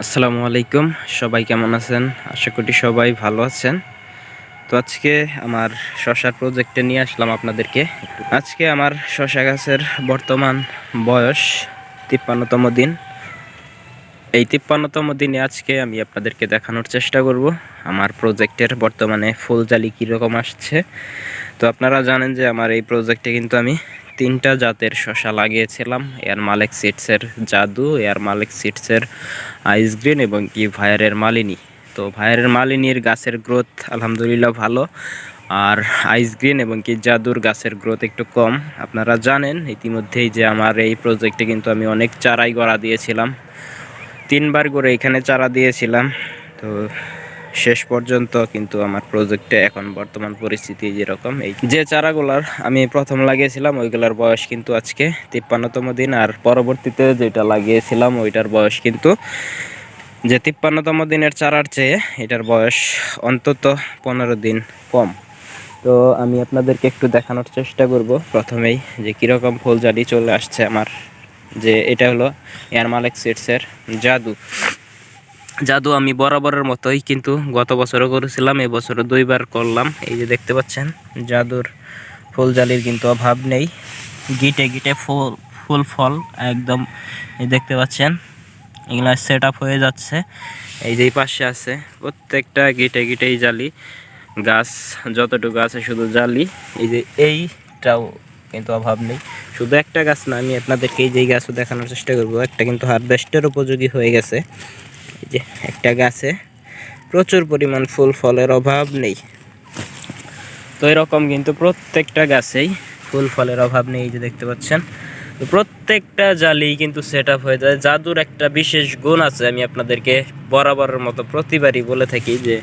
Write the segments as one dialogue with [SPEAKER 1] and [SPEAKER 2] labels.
[SPEAKER 1] আসসালামু আলাইকুম, সবাই কেমন আছেন? আশা করি সবাই ভালো আছেন। তো আজকে আমার শশার প্রজেক্টে নিয়ে আসলাম আপনাদেরকে। আজকে আমার শশা গাছের বর্তমান বয়স তিপ্পান্নতম দিন। এই তিপ্পান্নতম দিনে আজকে আমি আপনাদেরকে দেখানোর চেষ্টা করব। আমার প্রজেক্টের বর্তমানে ফুল জালি কীরকম আসছে। তো আপনারা জানেন যে আমার এই প্রজেক্টে কিন্তু আমি তিনটা জাতের শশা লাগিয়েছিলাম। এয়ার মালেক সিডসের জাদু এয়ার মালিক সিডসের আইস গ্রিন এবং কি ভায়ারের মালিনী। তো ভায়ারের মালিনীর গাছের গ্রোথ আলহামদুলিল্লাহ ভালো। আর আইস গ্রিন এবং কি জাদুর গাছের গ্রোথ একটু কম। আপনারা জানেন, ইতিমধ্যেই যে আমার এই প্রজেক্টে কিন্তু আমি অনেক চারাই গড়া দিয়েছিলাম। তিনবার করে এখানে চারা দিয়েছিলাম। তো শেষ পর্যন্ত কিন্তু আমার প্রজেক্টে এখন বর্তমান পরিস্থিতি যেরকম, এই যে চারাগুলার আমি প্রথম লাগিয়েছিলাম, ওইগুলার বয়স কিন্তু আজকে তিপ্পান্নতম দিন, আর পরবর্তীতে যেটা লাগিয়েছিলাম, ওইটার বয়স কিন্তু যে তিপ্পান্নতম দিনের চারার চেয়ে এটার বয়স অন্তত পনেরো দিন কম। তো আমি আপনাদেরকে একটু দেখানোর চেষ্টা করব। প্রথমেই যে কীরকম ফুলজারি চলে আসছে আমার, যে এটা হলো এয়ার মালেক সিটসের জাদু। জাদু আমি বরাবরের মতোই কিন্তু গত বছরও করেছিলাম এবছরও দুইবার করলাম। এই যে দেখতে পাচ্ছেন, জাদুর ফুল জালির কিন্তু অভাব নেই। গিটে গিটে ফুল ফুল ফল একদম, এই দেখতে পাচ্ছেন, এগুলা সেট আপ হয়ে যাচ্ছে। এই যে পাশে আছে প্রত্যেকটা গিটে গিটেই জালি। গাছ, যতটুকু আছে শুধু জালি। এই যে এইটাও কিন্তু অভাব নেই। শুধু একটা গাছ না, আমি আপনাদেরকে এই যে গাছও দেখানোর চেষ্টা করব। একটা কিন্তু হারভেস্টের উপযোগী হয়ে গেছে। যে একটা গাছে প্রচুর পরিমাণ ফুল, ফলের অভাব নেই। তো এরকম কিন্তু প্রত্যেকটা গাছেই ফুল, ফলের অভাব নেই যে দেখতে পাচ্ছেন। প্রত্যেকটা জালি কিন্তু সেট হয়ে যায়। জাদুর একটা বিশেষ গুণ আছে, আমি আপনাদেরকে বরাবরের মতো প্রতিবারই বলে থাকি যে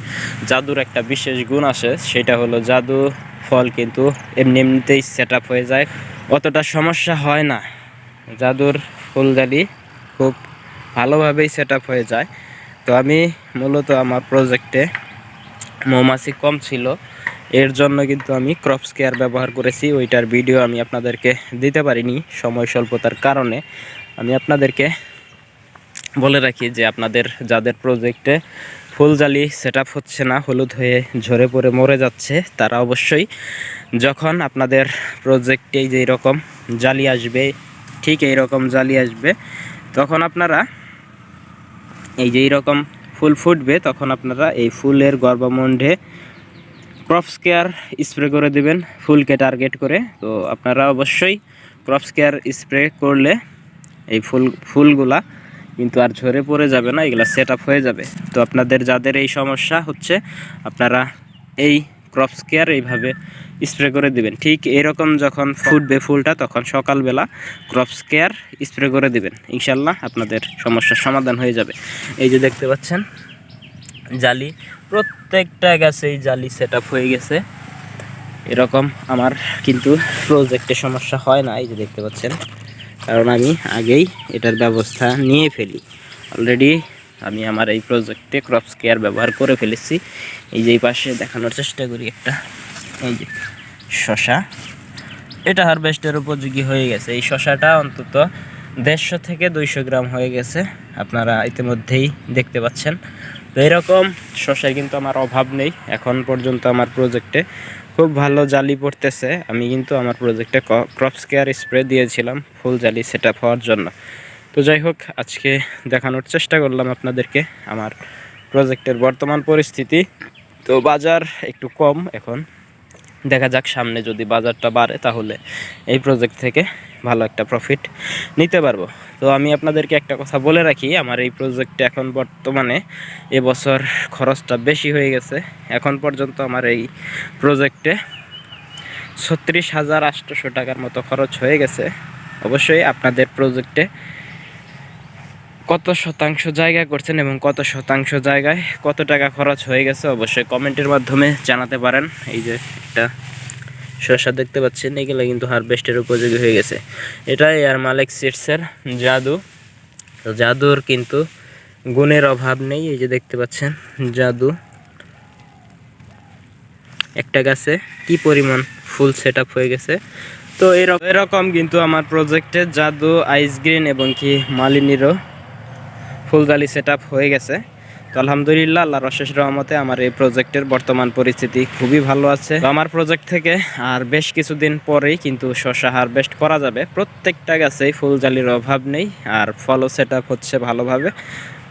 [SPEAKER 1] জাদুর একটা বিশেষ গুণ আসে সেটা হলো জাদু ফল কিন্তু এমনি এমনিতেই সেট হয়ে যায়। অতটা সমস্যা হয় না। জাদুর ফুলজালি খুব ভালোভাবেই সেট হয়ে যায়। তো আমি মূলত আমার প্রজেক্টে মৌমাছি কম ছিল। এর জন্য কিন্তু আমি ক্রপস কেয়ার ব্যবহার করেছি। ওইটার ভিডিও আমি আপনাদেরকে দিতে পারিনি সময় স্বল্পতার কারণে। আমি আপনাদেরকে বলে রাখি যে আপনাদের যাদের প্রজেক্টে ফুলজালি সেট হচ্ছে না, হলুদ হয়ে ঝরে পড়ে মরে যাচ্ছে, তারা অবশ্যই যখন আপনাদের প্রজেক্টে যেই রকম জালি আসবে, ঠিক এই রকম জালি আসবে, তখন আপনারা এই যে এইরকম ফুল ফুটবে, তখন আপনারা এই ফুলের গর্ভমণ্ডে ক্রপস কেয়ার স্প্রে করে দেবেন, ফুলকে টার্গেট করে। তো আপনারা অবশ্যই ক্রপস কেয়ার স্প্রে করলে এই ফুল, ফুলগুলা কিন্তু আর ঝরে পড়ে যাবে না, এগুলা সেট আপ হয়ে যাবে। তো আপনাদের যাদের এই সমস্যা হচ্ছে, আপনারা এই ক্রপস কেয়ার এইভাবে স্প্রে করে দিবেন। ঠিক এরকম যখন ফুটবে ফুলটা, তখন সকালবেলা ক্রপস কেয়ার স্প্রে করে দিবেন। ইনশাল্লাহ আপনাদের সমস্যার সমাধান হয়ে যাবে। এই যে দেখতে পাচ্ছেন, জালি, প্রত্যেকটা গাছেই জালি সেট হয়ে গেছে। এরকম আমার কিন্তু প্রজেক্টে সমস্যা হয় না, এই যে দেখতে পাচ্ছেন। কারণ আমি আগেই এটার ব্যবস্থা নিয়ে ফেলি। অলরেডি আমি আমার এই প্রজেক্টে ক্রপস কেয়ার ব্যবহার করে ফেলেছি। এই যে পাশে দেখানোর চেষ্টা করি একটা। এই যে, শশা। এটা হারভেস্টের উপযোগী হয়ে গেছে। এই শশাটা অন্তত দেড়শো থেকে দুইশো গ্রাম হয়ে গেছে। আপনারা ইতিমধ্যেই দেখতে পাচ্ছেন। তো এরকম শশায় কিন্তু আমার অভাব নেই। এখন পর্যন্ত আমার প্রজেক্টে খুব ভালো জালি পড়তেছে। আমি কিন্তু আমার প্রজেক্টে ক্রপস কেয়ার স্প্রে দিয়েছিলাম, ফুল জালি সেট হওয়ার জন্য। তো যাই হোক, আজকে দেখানোর চেষ্টা করলাম আপনাদেরকে আমার প্রজেক্টের বর্তমান পরিস্থিতি। তো বাজার একটু কম এখন। দেখা যাক সামনে যদি বাজারটা বাড়ে তাহলে এই প্রজেক্ট থেকে ভালো একটা প্রফিট নিতে পারব। তো আমি আপনাদেরকে একটা কথা বলে রাখি, আমার এই প্রজেক্টে এখন বর্তমানে এবছর খরচটা বেশি হয়ে গেছে। এখন পর্যন্ত আমার এই প্রজেক্টে ছত্রিশ হাজার আটশোশো টাকার মতো খরচ হয়ে গেছে। অবশ্যই আপনাদের প্রজেক্টে কত শতাংশ জায়গা করছেন এবং কত শতাংশ জায়গায় কত টাকা খরচ হয়ে গেছে অবশ্যই কমেন্টের মাধ্যমে জানাতে পারেন। এই যে একটা শসা দেখতে পাচ্ছেন, এগুলো কিন্তু হারভেস্টের উপযোগী হয়ে গেছে। এটা এয়ার মালেক সিটসের জাদু। জাদুর কিন্তু গুণের অভাব নেই, এই যে দেখতে পাচ্ছেন, জাদু। একটা গাছে কি পরিমাণ ফুল সেট হয়ে গেছে। তো এরকম কিন্তু আমার প্রজেক্টে জাদু আইস গ্রিন এবং কি মালিনীরও ফুলজালি সেট হয়ে গেছে। তো আলহামদুলিল্লাহ, আল্লাহর অশেষ রহমতে আমার এই প্রজেক্টের বর্তমান পরিস্থিতি খুবই ভালো আছে। আমার প্রজেক্ট থেকে আর বেশ কিছুদিন পরেই কিন্তু শশা হারভেস্ট করা যাবে। প্রত্যেকটা গাছেই ফুলজালির অভাব নেই আর ফলও সেট হচ্ছে ভালোভাবে।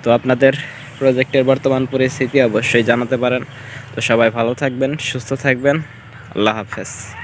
[SPEAKER 1] তো আপনাদের প্রজেক্টের বর্তমান পরিস্থিতি অবশ্যই জানাতে পারেন। তো সবাই ভালো থাকবেন, সুস্থ থাকবেন। আল্লাহ হাফেজ।